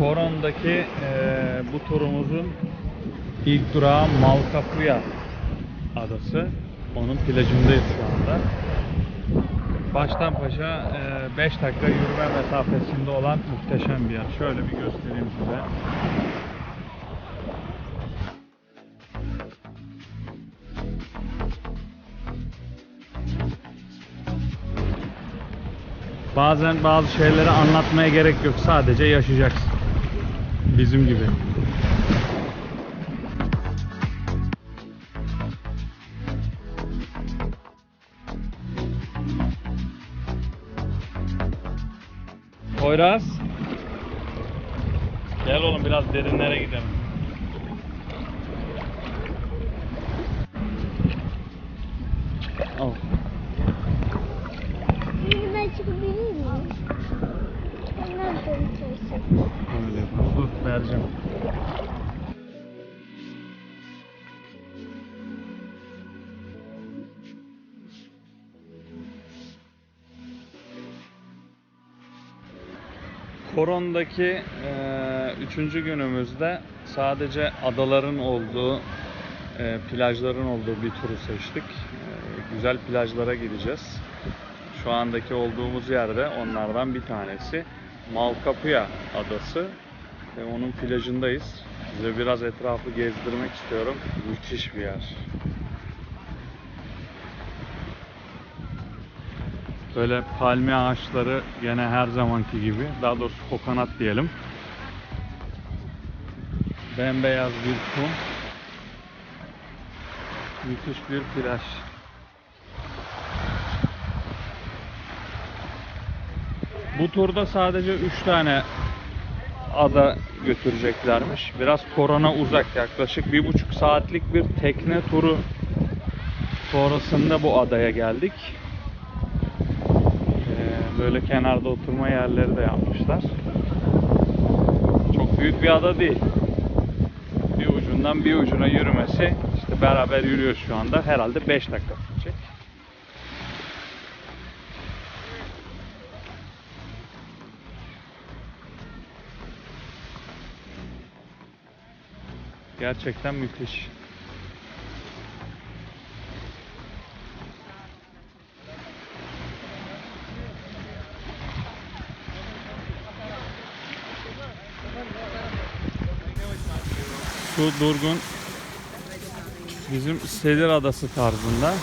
Koron'daki eee, bu turumuzun ilk durağı Malkapuya adası. Onun plajındayız şu anda. Baştan paşa 5 dakika yürüme mesafesinde olan muhteşem bir yer. Şöyle bir göstereyim size. Bazen bazı şeyleri anlatmaya gerek yok. Sadece yaşayacaksın. Bizim gibi. Poyraz. Gel oğlum biraz derinlere gidelim. Vereceğim. Koron'daki eee, üçüncü günümüzde sadece adaların olduğu, eee, plajların olduğu bir turu seçtik. Eee, güzel plajlara gideceğiz. Şu andaki olduğumuz yerde onlardan bir tanesi. Malkapuya adası ve onun plajındayız. Size biraz etrafı gezdirmek istiyorum. Müthiş bir yer. Böyle palmiye ağaçları gene her zamanki gibi. Daha doğrusu kokonat diyelim. Bembeyaz bir kum. Müthiş bir plaj. Bu turda sadece 3 tane ada götüreceklermiş. Biraz korona uzak yaklaşık bir buçuk saatlik bir tekne turu sonrasında bu adaya geldik. Ee, böyle kenarda oturma yerleri de yapmışlar. Çok büyük bir ada değil. Bir ucundan bir ucuna yürümesi işte beraber yürüyor şu anda. Herhalde 5 dakika sürecek. Gerçekten müthiş. Su durgun. Bizim Selir Adası tarzında.